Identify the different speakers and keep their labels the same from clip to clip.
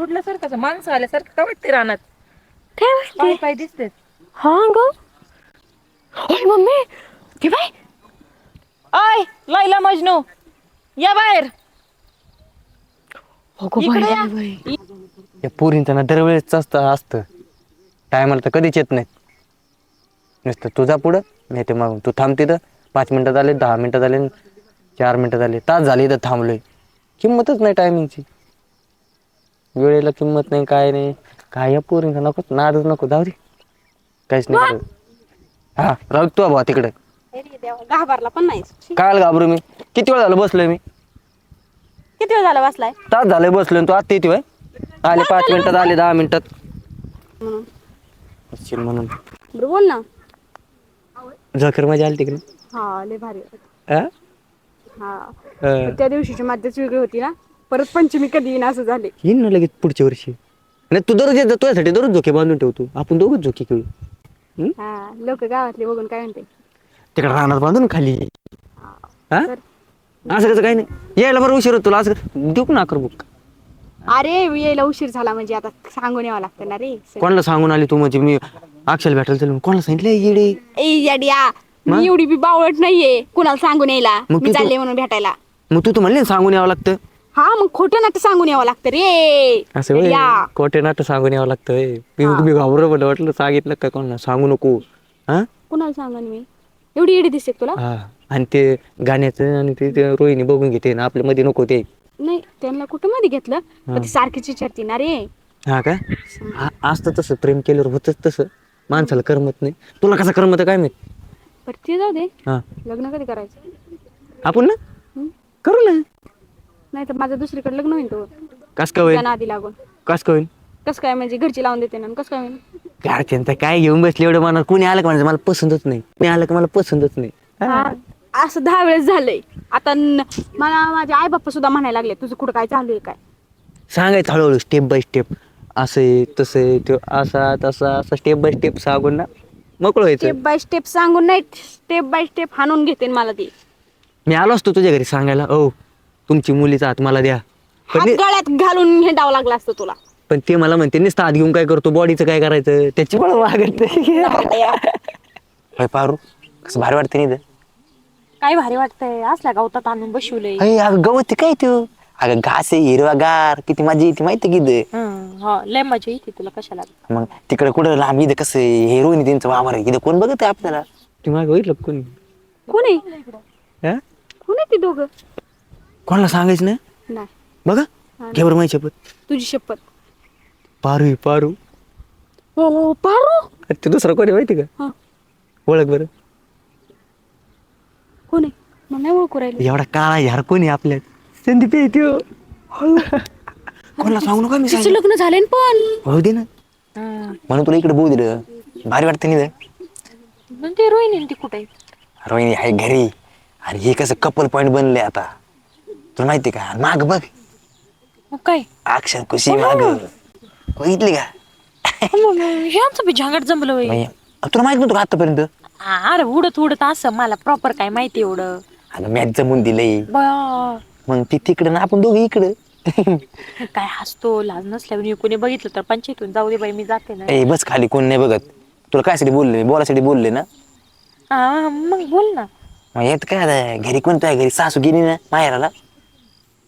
Speaker 1: तुटल्यासारखं माणसं आल्यासारखं का वाटते रानात?
Speaker 2: काय
Speaker 1: पाय दिसते
Speaker 2: हा ग. ओय मम्मी. ते बाय
Speaker 1: आय लायला मजनू. या बाहेर.
Speaker 2: अगो
Speaker 1: इकडे
Speaker 2: बाई,
Speaker 1: या.
Speaker 2: बाई, बाई.
Speaker 3: या पोरींचं ना दरवेळेस असतं असतं. टायमाला तर कधीच येत नाहीत. नुसतं तुझा पुढं नाही ते मग तू थांब तिथं. पाच मिनटात आले दहा मिनटात आले चार मिनटात आले तास झाले इथं थांबलोय. किंमतच नाही टायमिंगची वेळेला किंमत नाही काय नाही. काय या पोरींचा नको नादच नको जाऊ दे. काहीच नाही. हा राहू तू भाऊ तिकडे.
Speaker 4: घाबरला पण नाही
Speaker 3: काय घाबरू मी. किती वेळ झालं बसलोय मी?
Speaker 4: किती वेळ झाला बसलाय?
Speaker 3: तास झालंय बसलोय तू आत्ता येते होय? आले पाच मिनिटात आले दहा मिनिटात
Speaker 4: म्हणून.
Speaker 3: असशील म्हणून.
Speaker 4: बरं बोल ना.
Speaker 3: झकर मजा आली तिकडे?
Speaker 4: हा लय भारी.
Speaker 3: हा?
Speaker 4: हा. त्या दिवशीची मध्यच वेगळी होती ना? परत पंचमी कधी येईन असं झाले
Speaker 3: येईन ना लगेच पुढच्या वर्षी. नाही तू दररोज येत तुझ्यासाठी दररोज झोके बांधून ठेवतो. आपण दोघंच झोके खेळू.
Speaker 4: हा लोक गावातले बघून काय म्हणते?
Speaker 3: तिकडे रानात बांधून खाली. हा?
Speaker 4: तर?
Speaker 3: असं कसं काही नाही. यायला बरं उशीर होतो तुला असं कसं- देऊ ना कर बुक
Speaker 4: अरे यायला उशीर झाला म्हणजे आता सांगून यावं लागतं ना रे.
Speaker 3: कोणाला सांगून आली तू म्हणजे? मी अक्षल भेटायला चालू कोणाला सांगितलं? येडे.
Speaker 4: ए याडिया.
Speaker 3: मग?
Speaker 4: मी एवढी बी बावळट नाहीये. कुणाला सांगून यायला?
Speaker 3: मग
Speaker 4: मी
Speaker 3: तू-
Speaker 4: चालले म्हणून भेटायला.
Speaker 3: मग तू तर म्हणले ना सांगून यावं लागतं.
Speaker 4: हा मग खोटं नाटक सांगून यावं लागतं रे.
Speaker 3: असं होय.
Speaker 4: या.
Speaker 3: नाटक सांगून यावं लागतं होय. मी मी घाबरं पडलं वाटलं. सांगितलं का कोणाला? सांगू नको. हा?
Speaker 4: कुणाला सांगून मी? एवढी एडी दिसते का तुला?
Speaker 3: हा. आणि ते गाण्याचं आणि ते ते रोहिणी बघून घेते ना. आपल्या मध्ये नको ते.
Speaker 4: नाही त्यांना कुठं मध्ये घेतलं? पण ती सारखीच विचारती ना रे.
Speaker 3: हा का? हा, असतं तसं. प्रेम केल्यावर होतच तसं. माणसाला करमत नाही. तुला कसं करमत काय माहीत?
Speaker 4: पण ते जाऊ दे.
Speaker 3: हा.
Speaker 4: लग्न कधी करायचं?
Speaker 3: आपण ना? करू ना.
Speaker 4: नाही तर माझं दुसरीकडे लग्न होईल तो.
Speaker 3: कस का होईल?
Speaker 4: आधी लागून.
Speaker 3: कस का होईल?
Speaker 4: कसं काय म्हणजे घरची लावून देते ना कसं काय होईल?
Speaker 3: घरच्यांचं काय घेऊन बसले एवढं मनात? कोणी आलं का म्हणायचं मला पसंतच नाही. कोणी आलं का मला पसंतच नाही.
Speaker 4: हा, असं दहा वेळेस झालंय. आता न- मला माझे आई बाप्पा सुद्धा म्हणायला लागले तुझं कुठं काय चालू आहे काय?
Speaker 3: सांगायचं हळूहळू स्टेप बाय स्टेप असं आहे तसं आहे तो असा तसा असा स्टेप बाय स्टेप सांगून ना मोकळं व्हायचं.
Speaker 4: स्टेप बाय स्टेप सांगून नाही स्टेप बाय स्टेप हाणून घेते मला ती.
Speaker 3: मी आलो असतो तुझ्या घरी सांगायला. ओ तुमची मुलीचा हात मला द्या. पण
Speaker 4: हात गळ्यात घालून हिंडावं लागलं असतं तुला.
Speaker 3: पण ते मला म्हणते नुसतं हात घेऊन काय करतो? बॉडीचं काय करायचं? त्याची मला वागत नाही. पारू. कसं भारी वाटते नाही
Speaker 2: काय भारी वाटतंय? असल्या गावतात आणून बसवलंय.
Speaker 3: अय अगं गवत काय तू अगं घास आहे हिरवागार किती मजा येते माहिती किती
Speaker 2: हा लय मजा येते तुला कशाला.
Speaker 3: मग तिकडे कुठं लांब इथं कसं हिरोईन त्यांचं वावर आहे. इथं कोण बघत आहे आपल्याला? ती मागे बघितलं का कोणी?
Speaker 4: कोण आहे?
Speaker 3: हा?
Speaker 4: कोण आहे ती दोघं?
Speaker 3: कोणाला सांगायचं ना
Speaker 4: नाही.
Speaker 3: बघा. घे बरं माझी शपथ.
Speaker 4: तुझी शपथ.
Speaker 3: पारू आहे, पारू.
Speaker 4: हो पारू.
Speaker 3: अरे ते दुसरं कोणी माहिती का?
Speaker 4: हा.
Speaker 3: ओळख बरं.
Speaker 4: कोण आहे? मला नाही ओळखू राहिले.
Speaker 3: एवढा काळा यार कोणी आपल्या संदीप आहे त्यो कोणाला सांगू नका मी
Speaker 4: तिचं लग्न झालंय ना पण.
Speaker 3: होऊ दे ना. म्हणून तुला इकडे बोल दिलं. भारी वाटतं नाही
Speaker 2: ते रोहिणी ती कुठे
Speaker 3: रोहिणी आहे घरी. आणि हे कसं कपल पॉइंट बनले आता. तुला माहिती का? माग बघ.
Speaker 2: मग काय?
Speaker 3: अक्षर खुशी माग. बघितली का?
Speaker 2: हे बी झांगड जमलं होय.
Speaker 3: तुला माहीत नव्हतं का आतापर्यंत?
Speaker 2: अरे उडत उडत असं मला प्रॉपर काय माहिती एवढं.
Speaker 3: अगं मॅच जमून दिलंय.
Speaker 2: बया,
Speaker 3: मग ती तिकडं ना आपण दोघं इकडं.
Speaker 2: काय हसतो लाज नसल्यावर कोणी बघितलं तर पंचायतून जाऊ दे बाई मी जाते ना.
Speaker 3: ए बस खाली कोण नाही बघत. तुला कायसाठी बोलले बोलासाठी बोलले ना?
Speaker 2: हा, मग बोल ना.
Speaker 3: मग येत काय आता? घरी कोण तुझ्या घरी सासू गेली ना माहेराला?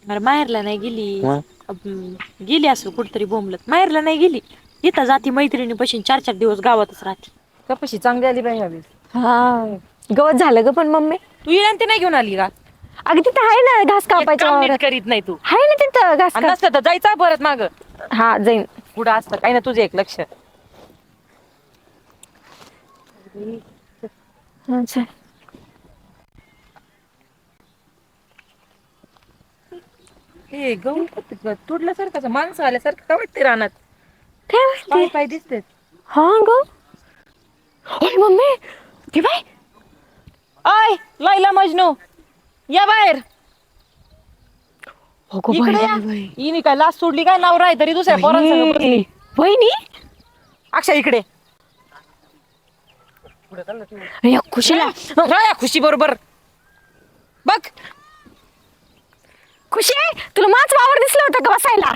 Speaker 2: अरे माहेरला नाही गेली? अं, गेली असेल कुठतरी बोंबलत. माहेरला नाही गेली. इथं जाती मैत्रिणी पशी चार चार दिवस गावातच राहते.
Speaker 1: कपाशी चांगली आली बाई हवी
Speaker 2: हा. गवत झालं ग पण मम्मी?
Speaker 1: तू येणार ते नाही घेऊन आली का?
Speaker 2: अगं तिथं आहे ना घास कापायचं
Speaker 1: काम नीट
Speaker 2: वावरात.
Speaker 1: करीत नाही तू.
Speaker 2: आहे ना तिथं घास
Speaker 1: आणि
Speaker 2: काप
Speaker 1: नसतं तर जायचा परत माग.
Speaker 2: हा जाईन.
Speaker 1: कुठं असतं? काही ना तुझं एक लक्ष.
Speaker 2: हा,
Speaker 1: हे गहू तुटल्यासारखं माणसं आल्यासारखं का वाटते रानात?
Speaker 2: काय
Speaker 1: पाय पाय दिसते
Speaker 2: हा ग? ओय मम्मी ते बाय
Speaker 1: आय लायला मजनू. या बाहेर.
Speaker 2: अगो
Speaker 1: इकडे या.
Speaker 2: बाई.
Speaker 1: हिने काय लाच सोडली काय? नाव राय तरी दुसऱ्या पोरांसंग बसली.
Speaker 2: वहिनी?
Speaker 1: अक्षय इकडे.
Speaker 2: या खुशीला.
Speaker 1: राया खुशी बरोबर. बघ
Speaker 2: खुशी तुला माझ वावर दिसलं होतं का बसायला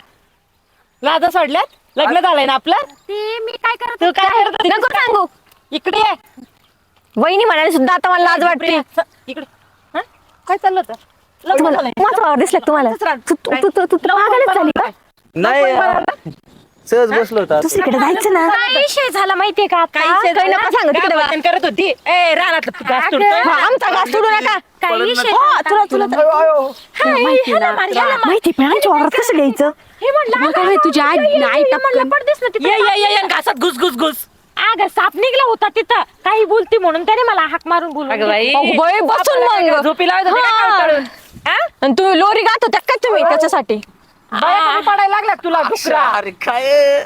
Speaker 1: लाजा सोडल्यात लग्न झालंय ना आपलं
Speaker 4: ते मी काय करत
Speaker 1: तू काय करत होती?
Speaker 5: नको सांगू
Speaker 1: इकडे ये.
Speaker 5: वहिनी म्हणाली सुद्धा आता मला लाज वाटते
Speaker 1: इकडे हा? काय चाललं होतं लग्न
Speaker 5: तुम्हाला
Speaker 1: झालंय.
Speaker 5: माझा वावर दिसला का तुम्हाला तू तू तू तू तुला वागायलाच झाली का
Speaker 3: नाही सहज बसलो होता
Speaker 5: दुसरीकडे जायचं ना.
Speaker 1: काय विषय झाला माहितीये का आता?
Speaker 5: काही काही नका सांगू तिकडे.
Speaker 1: गावातून करत होती. ए रानातलं तू घास तोडतोय.
Speaker 5: हा, आमचा घास सोडू नका.
Speaker 1: काय विषय
Speaker 5: हो, तुला तुला
Speaker 1: माहिती ना, ह्याला
Speaker 5: माहिती पण आमच्या वावरात कसं घ्यायचं?
Speaker 1: हे म्हणलं
Speaker 4: मग काय तुझी आई आई टपकन
Speaker 1: पडतेस ना ये ये ये ये, घासात घुस घुस घुस. अगं साप निघला होता तिथं. काही बोलती म्हणून त्याने मला हाक मारून
Speaker 6: अगं बाई.
Speaker 5: बाई, बसून मग.
Speaker 6: झोपी लावत होती का
Speaker 5: हा.
Speaker 6: कावतळून? हा?
Speaker 5: आणि तुम्ही लोरी गात होत्या का तुम्ही त्याच्यासाठी?
Speaker 6: बाया कमी पडायला लागला तुला डुकरा
Speaker 3: अरे काय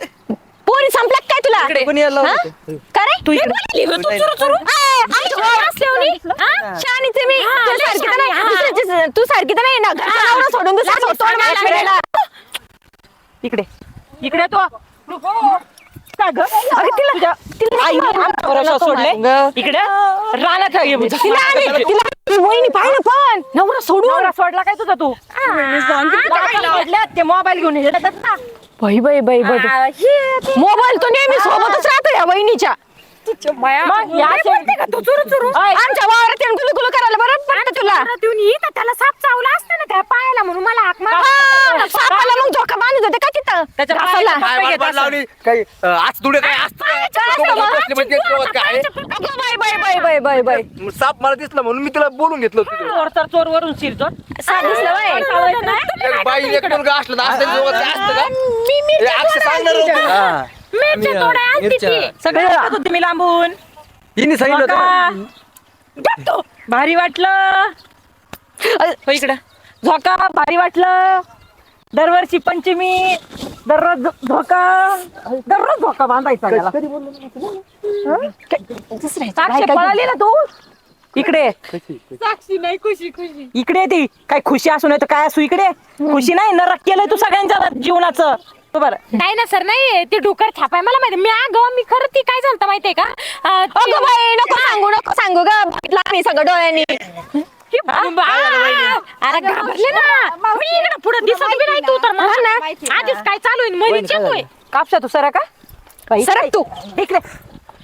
Speaker 5: पोरी संपल्या काय तुला
Speaker 6: इकडे.
Speaker 3: कोणी यायला
Speaker 5: हा?
Speaker 3: लावलं?
Speaker 5: का रे?
Speaker 1: तू इकडे आली गं, तू चुरू चुरू
Speaker 5: ए, आमच्या वावरात असल्यावनी? हा? शहाणीच आहे मी तू सारखी तर नाही
Speaker 1: शहाणी, हा.
Speaker 5: दुसऱ्याची- तू सारखी तर नाही ना घरचा नवरा सोडून दुसरा सोडतो आणि मला फिरायला.
Speaker 1: इकडे इकडे तो गं?
Speaker 5: तिला-
Speaker 1: आईने सोडलाय
Speaker 5: गं.
Speaker 1: इकडे रानात आहे.
Speaker 5: तिला वहिनी पाहिलं पण. नवरा सोडून.
Speaker 1: नवरा सोडला काय तुझा तू? ते मोबाईल घेऊन येतात ना.
Speaker 5: बाई बाई बाई. बाई मोबाईल तो नेहमी सोबतच राहतो या वहिनीच्या.
Speaker 1: मग या असे- तू चुरू चुरू
Speaker 5: आमच्या वावरात येऊन गुलू गुलू करायला बरं पडतं तुला
Speaker 1: येऊन त्याला साप चावला असतं ना त्या पायाला म्हणून मला हाक मार
Speaker 5: हा, सापाला मग झोका बांधत होते का तिथं
Speaker 1: त्याच्या
Speaker 5: घासाला.
Speaker 1: पायाला-
Speaker 3: काय वाट वाट लावली काही अं, आज तुडे काय असतं म्हणजे
Speaker 5: अगं बाई बाई बाई बाई बाई बाई
Speaker 3: साप मला दिसला म्हणून मी तिला बोलून घेतलं होतं.
Speaker 1: चोर तर चोर वरून शिरतो
Speaker 5: साप दिसलं बाई.
Speaker 3: एक बाई एक मुलगा असलं तर असं हे अक्षय सांगणार होतं.
Speaker 1: मिरच्या तोड्या आणते. ती. सगळं टाकत होते मी लांबून.
Speaker 3: हिने सांगितलं होतं ना.
Speaker 1: झोका. भारी वाटलं. हो इकडं. झोका भारी वाटलं. दरवर्षी पंचमी दररोज झो- झोका. दररोज झोका बांधायचा त्याला. साक्षी पळाली ना तू? इकडे.
Speaker 6: साक्षी नाही खुशी खुशी.
Speaker 1: इकडे ती. काय खुशी असू नाही तर काय असू इकडे? खुशी नाही नरक केलंय तू सगळ्यांच्या जीवनाचं. बरं
Speaker 2: नाही ना सर नाही ते डुकर छापाय मला माहिती मी अगं मी खरं ती काय झालं माहितीये का अं,
Speaker 5: अगं बाई नको सांगू नको सांगू ग बघितलं आम्ही सगळं डोळ्यांनी
Speaker 2: आ, अरे घाबरले ना मी इकडे पुढे दिसत बी नाही तू तर मला ना आधीच काय चालू आहे
Speaker 1: कापसा तू सरा का काही
Speaker 5: सरक तू
Speaker 1: इकडे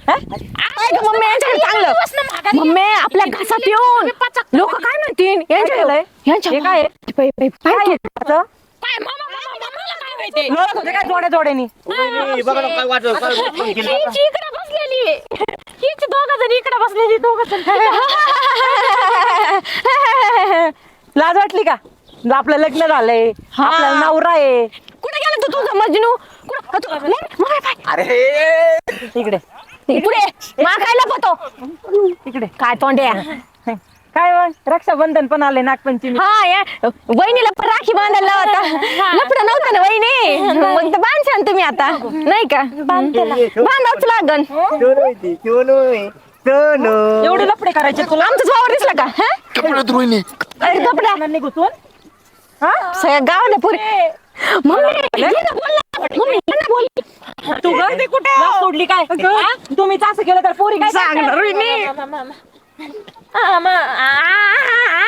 Speaker 5: काय गं मम्मी यांच्याकडे चांगलं मम्मी आपल्या घासात येऊन लोक काय म्हणतील यांच्या यांच्या
Speaker 1: हे काय आहे?
Speaker 5: बाई, बाई,
Speaker 1: काय
Speaker 5: बाई,
Speaker 1: आहे आता?
Speaker 2: काय? मामा मामा मला काय माहिती?
Speaker 1: लोळत होते काय जोड्या जोड्यानी.
Speaker 3: वहिनी, बघा ना काय वाटलं काय वाटलं केलं.
Speaker 2: हिची इकडे बसलेली. आहे हिची दोघ जण इकडे बसलेली दोघ जण
Speaker 1: लाज वाटली का? आपलं लग्न झालंय आपला नवरा आहे.
Speaker 5: कुठे गेला तू तुझा मजनू? कुठं? तू- नाही, मम्मी, बाई.
Speaker 3: अरे!
Speaker 1: इकडे.
Speaker 5: पुढे मागायला पतो
Speaker 1: इकडे.
Speaker 5: काय तोंड्या
Speaker 1: काय मग रक्षाबंधन पण आले नागपंचमी
Speaker 5: हा या. वहिनीला पण राखी बांधायला होता लपड नव्हतं ना वहिनी? मग तर बांधशान तुम्ही आता. नाही का? बांधावच लागन.
Speaker 1: एवढे लपडे करायचे तुला?
Speaker 5: आमचाच वावर दिसला का? हा?
Speaker 3: कपड्यात रोहिणी
Speaker 5: अरे कपडा
Speaker 1: नानांनी घुसून
Speaker 5: सगळ्या गावाला पुरे. मम्मी ये ना बोल ना. मम्मी ये ना बोल.
Speaker 1: तू गर्दी कुठे सोडली काय? हा? तुम्हीच असं केलं तर पोरी काय सांगणार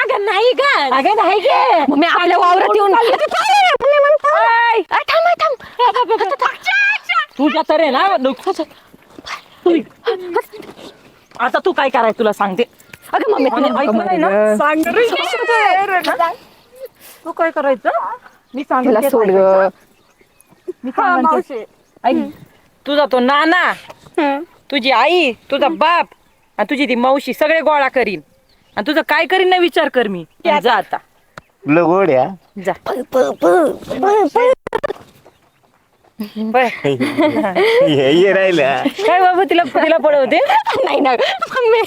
Speaker 2: अगं नाही ग.
Speaker 1: अगं नाही गे.
Speaker 5: मम्मी आपल्या वावरात येऊन काय म्हणतो. थांब अय, थांब.
Speaker 1: तुझ्या तर आहे ना नको- तू इक- आता तू काय करायचं तुला सांगते.
Speaker 5: अगं मम्मी तुला
Speaker 1: ऐकलं नाही ना? सांग रे. तू काय करायचं? मी सांगते
Speaker 5: तिला सोड. ग.
Speaker 1: मी सांगते. ऐक तुझा तो नाना तुझी आई तुझा बाप आणि तुझी ती मावशी सगळे गोळा करीन. आणि तुझं काय करीन ना विचार कर मी. आणि जा आता.
Speaker 3: लगोड्या
Speaker 1: जा. बरं.
Speaker 3: हे राहिलं
Speaker 1: काय बाबा तिला तिला पळवते?
Speaker 5: नाही ना मम्मी.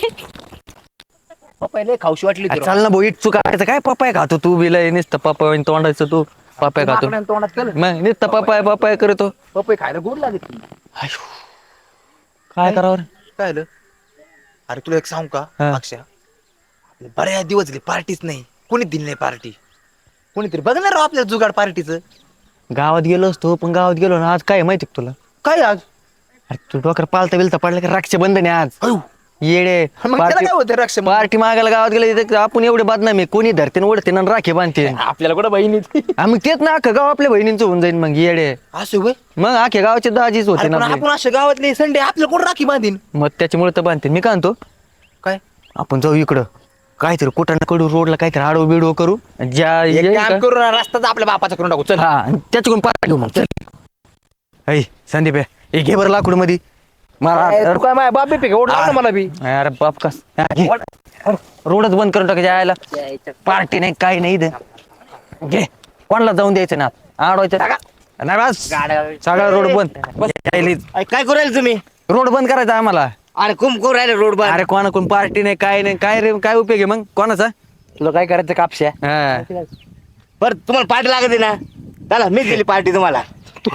Speaker 3: पहिले खाऊशी वाटली चाल ना भाऊ इटचू करायचं. काय पपाय खातो तू बिला? नुसतं पपाय तोंडायचं तू. पपाय खातो. मग नुसतं पपाय पपाय करतो.
Speaker 7: पपई खायला गोड लागत
Speaker 3: काय करावं रे?
Speaker 7: काय झालं? अरे तुला एक सांगू का?
Speaker 3: हा.
Speaker 7: अक्षय आपले बऱ्याच दिवस झाले पार्टीच नाही. कोणी दिली नाही पार्टी? कोणीतरी बघणार राव आपल्या जुगाड पार्टीचं.
Speaker 3: गावात गेलो असतो पण गावात गेलो ना आज काय आहे माहिती का तुला?
Speaker 7: काय आज?
Speaker 3: अरे तू डोकर पालता बिलता पडला का? रक्षाबंधन आहे आज.
Speaker 7: अयो.
Speaker 3: येडे.
Speaker 7: मग त्याला काय होतं रक्षा
Speaker 3: पार्टी मागायला गावात गेले तिथे आपण एवढे बदनामी कोणी धरते न ओढते ना राखे बांधते.
Speaker 7: आपल्याला कुठं बहिणी?
Speaker 3: हा, मग तेच ना अख्खं गाव आपल्या बहिणींचं होऊन जाईल मग येडे.
Speaker 7: असं होय?
Speaker 3: मग अख्ख्या गावाचे दाजीच होते ना आपले.
Speaker 7: आपण अशा गावातले संडे आपल्याला कोण राखी बांधीन?
Speaker 3: मग त्याच्यामुळे तर बांधते. मी काय म्हणतो?
Speaker 7: काय?
Speaker 3: आपण जाऊ इकडं. काहीतरी कुठं कडू रोडला काहीतरी आडो बिडो करू. ज्या
Speaker 7: एक
Speaker 3: येईल
Speaker 7: काम
Speaker 3: का-
Speaker 7: करू ना रस्ताच आपल्या बापाचा करून टाकू. चल.
Speaker 3: हा त्याच्याकडून पार घेऊ मग. चल. ऐ संदीप आहे. हे घे बरं लाकूडमध्ये मला
Speaker 7: तू काय माझ्या बाप बी ना मला बी?
Speaker 3: अरे बाप कस. रोडच बंद करून टाकायचं यायला पार्टी नाही काही नाही इथं. घे. कोणाला जाऊन द्यायचं ना आडवायचं नाही. बस. सगळा रोड बंद. बस. यायली.
Speaker 8: काय करू राहिले तुम्ही?
Speaker 3: रोड बंद करायचा आम्हाला.
Speaker 8: अरे कुम करू राहिले रोड बर
Speaker 3: अरे कोणा कोण पार्टी नाही काय नाही काय रे काय उपयोग आहे मग? कोणाचा?
Speaker 7: तुला काय करायचं कापशा?
Speaker 3: हा.
Speaker 8: बर तुम्हाला पार्टी लागत ना? चला मी दिली पार्टी तुम्हाला.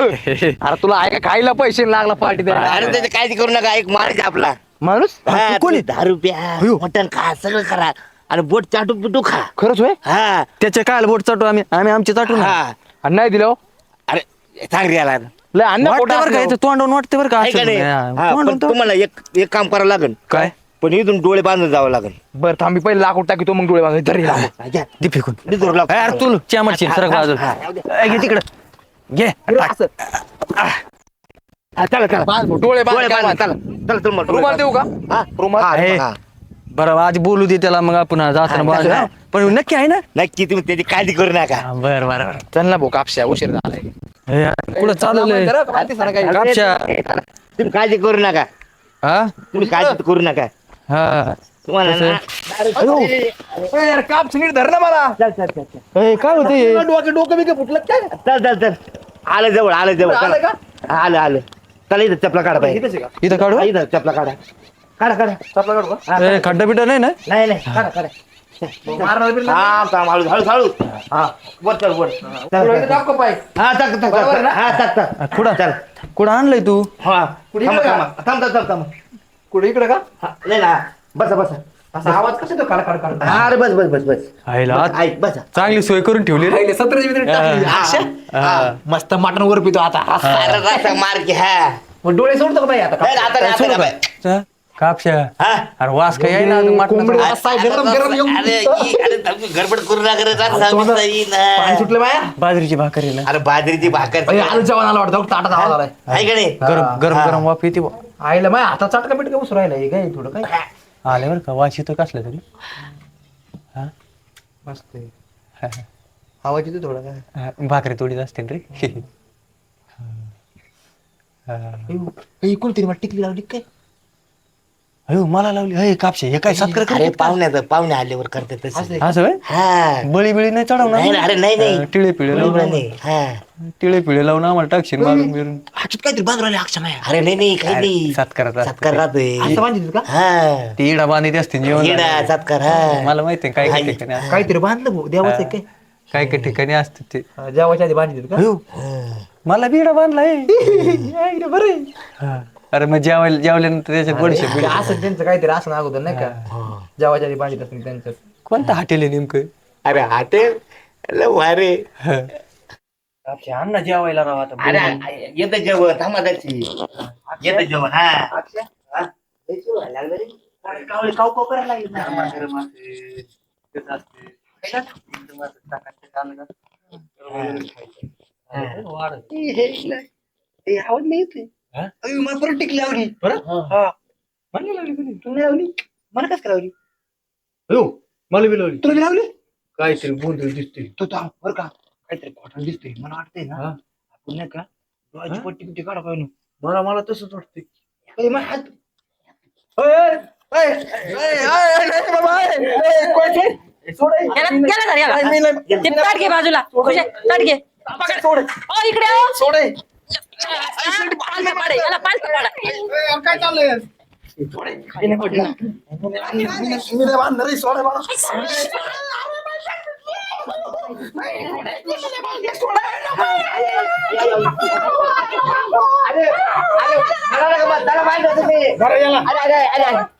Speaker 7: अरे तुला ऐका खायला पैसे लागला पार्टी द्यायला.
Speaker 8: अरे त्याची काळजी करू नका एक मार्ग आहे आपला.
Speaker 7: माणूस?
Speaker 8: हा,
Speaker 3: तू कोणी?
Speaker 8: तुम्ही दारू प्या मटण खा सगळं करा. आणि बोट चाटू पिटू खा.
Speaker 7: खरंच होय?
Speaker 8: हा.
Speaker 3: त्याच्या काय बोट चाटू आम्ही आम्ही आमचे चाटू ना.
Speaker 8: हा.
Speaker 7: आणि नाही दिलं हो.
Speaker 8: अरे याला
Speaker 7: लय अन्न
Speaker 3: वाटतं बरं का. याचं तोंडावून वाटतं बरं का असं? हा,
Speaker 8: हा,
Speaker 3: तर-
Speaker 8: तुम्हाला एक एक काम करावं लागेल.
Speaker 3: काय?
Speaker 8: पण इथून डोळे बांधून जावं लागेल.
Speaker 7: बरं थांबी पहिले लाकूड टाकी तो मग डोळे बांधून धरी लाकूड.
Speaker 8: हा, घ्या.
Speaker 3: दे फेकून. अरे तू चामडशील सरक बाजूला. ए, घे तिकडं. घे
Speaker 8: हा, चला चला.
Speaker 7: बांध भाऊ, डोळे बांध
Speaker 8: डोळे
Speaker 7: काय
Speaker 8: बांधा.
Speaker 7: बांध.
Speaker 8: चला चला तुम्हाला डोळे
Speaker 7: रुमाल देऊ का?
Speaker 8: बांधा. हा?
Speaker 7: रुमाल?
Speaker 8: हा,
Speaker 3: आहे.
Speaker 8: हा.
Speaker 3: बरं आज बोलू दे त्याला मग आपण जाताना
Speaker 8: हा.
Speaker 3: पण नक्की आहे ना?
Speaker 8: नक्की तुम्ही त्याची काळजी करू नका.
Speaker 3: बर बर
Speaker 7: चल ना भाऊ कापशा उशीर झालाय.
Speaker 3: कुठं चाललंय?
Speaker 7: जरा काही.
Speaker 3: कापशा.
Speaker 8: तुम्ही काळजी करू नका.
Speaker 3: हा?
Speaker 8: तुम्ही काळजी करू नका.
Speaker 3: हा.
Speaker 8: तुम्हाला
Speaker 3: कसं?
Speaker 8: ना-
Speaker 7: ए, यार काप नीट धर ना मला.
Speaker 8: चल चल चल चल.
Speaker 3: ए, काय होते
Speaker 7: डोकं डोकं बिकं फुटलं. काय
Speaker 8: चल चल चल. आलं जवळ आलं जवळ.
Speaker 7: आलं
Speaker 8: चला. आलं आलं. चला इथं चपला काढा पाहिजे
Speaker 3: इथं काढू?
Speaker 8: इथं चपला काढा. काढा काढा. चपला काढू का? हा,
Speaker 3: ए, खड्डा बिड्डा नाही ना?
Speaker 8: नाही नाही. काढा काढा. हा काम हळू हळू हळू. हा. वर चल वर. चल, चल, चल. हा टाक टाक टाक हा टाक टाक
Speaker 3: कुठं?
Speaker 8: चल.
Speaker 3: कुठं आणलंय तू?
Speaker 8: हा. थांबा थांबा थांब थांब थांब थांब.
Speaker 7: कुठे इकडे का?
Speaker 8: हा, नाही ना. बसा बसा.
Speaker 7: असा आवाज कसा
Speaker 8: हा, अरे बस बस बस बस.
Speaker 3: आईला
Speaker 8: ऐक बसा
Speaker 3: चांगली सोय करून ठेवली रे.
Speaker 7: पहिले सतराची मिनिट टाकली.
Speaker 3: हा. हा.
Speaker 7: मस्त मटण वर पितो आता.
Speaker 8: अरे रस्ता मार की हा.
Speaker 7: मग डोळे सोडतो का बाई आता?
Speaker 8: नाही, आता नाही, आता नाही, बाई.
Speaker 3: चा, कापशा.
Speaker 8: हा.
Speaker 3: अरे वास काय ना.
Speaker 7: कोंबडी वास गरम गरम येऊन.
Speaker 8: अरे ई, अरे थांब, गडबड करू नका रे, रस्ता
Speaker 7: तोंडात
Speaker 8: बिस्ता येईन, हा.
Speaker 7: पाणी सुटलं बाया?
Speaker 3: बाजरीची भाकरी ना
Speaker 8: अरे बाजरीची भाकर.
Speaker 7: अरे, आलं जेवण आलं वाटतं. ताटात आवाज आलाय.
Speaker 8: आहे का नाही?
Speaker 3: गरम गरम गरम वाफ येते बुवा.
Speaker 7: आईला माय आता चटका बिटका बसू राहिला हे काय थोडं काय?
Speaker 3: आले बरं का वास येतो कसला तरी
Speaker 7: मस्त आहे. आवाज येतो थोडा काय?
Speaker 3: हा, भाकरी तोडीत असते रे.
Speaker 7: हे. कोणतरी मला टिकली लावली काय?
Speaker 3: अयो मला लावली. अय कापशे. हे काय सत्कार
Speaker 8: अरे
Speaker 3: करते
Speaker 8: पाहुण्याचं पाहुणे आल्यावर करते तसं.
Speaker 7: असं
Speaker 3: असं होय?
Speaker 8: हा.
Speaker 3: बळी बिळी नाही चढवणार
Speaker 8: नाही ना, अरे नाही नाही.
Speaker 3: हा, टिळे पिळे लावून
Speaker 8: नाही. हा.
Speaker 3: टिळे पिळे लावून आम्हाला टाकशील मारून बिरून.
Speaker 7: हातात काहीतरी बांधून राहिले अक्षय माया
Speaker 8: अरे नाही नाही काही नाही.
Speaker 3: सत्कारात असतं.
Speaker 8: सत्कार
Speaker 3: ते.
Speaker 8: राहतोय
Speaker 7: असं बांधित का?
Speaker 8: हा.
Speaker 3: ती इडा बांधित असते जेवण
Speaker 8: येडा सत्कार हा.
Speaker 3: मला माहिती आहे काय काय. ठिकाणी असतं.
Speaker 7: काहीतरी बांधलं भाऊ देवाचं आहे काय?
Speaker 3: काय काय ठिकाणी असतं ते.
Speaker 7: हा, जेवायच्या आधी बांधित का?
Speaker 3: अयो, मला बी इडा बांधलाय.
Speaker 7: बरं
Speaker 3: हा. अरे मग जेवायला जेवल्यानंतर त्याच्यात बडशे
Speaker 7: ते असं त्यांचं काहीतरी असं ना अगोदर नाही का? जेवायच्या आधी बांधित असेल त्यांचं.
Speaker 3: कोणतं हॉटेल आहे नेमकं?
Speaker 8: अरे हॉटेल? वारे
Speaker 3: ना जेवायला राव आता.
Speaker 8: अरे येतं जेवण थांबा त्याची येतं जेवण हा. आवाज नाही अय्यो, मला परत टिकली लावली हा. मला नाही लावली कोणी. तू नाही लावली मला कस लावली
Speaker 3: मला बी लावली
Speaker 7: तुला बी लावली
Speaker 3: काहीतरी गोंधळ दिसते
Speaker 7: तो थांब बरं का काहीतरी कॉटन दिसतोय मला वाटतंय ना
Speaker 3: हा.
Speaker 7: आपण नाही का डोळ्याची पट्टी बिट्टी काढा पाहिजे
Speaker 3: मला मला तसंच वाटतंय
Speaker 7: अरे, हात नाही बाबा, कोण सोड?
Speaker 1: याला.
Speaker 7: नाही.
Speaker 1: ते ताट घे बाजूला खुशे, ताट घे पकड.
Speaker 7: सोड.
Speaker 1: ओ, इकडे आओ.
Speaker 7: सोड.
Speaker 1: पालथं पाडे, याला पालथं पाडा.
Speaker 7: काय चाललंय सोड, ओय. नाही मी नाही- बांधणार, मला.
Speaker 8: अरे, अरे, मला नका त्याला माहीत होतं मी. अरे, अरे, अरे, अरे.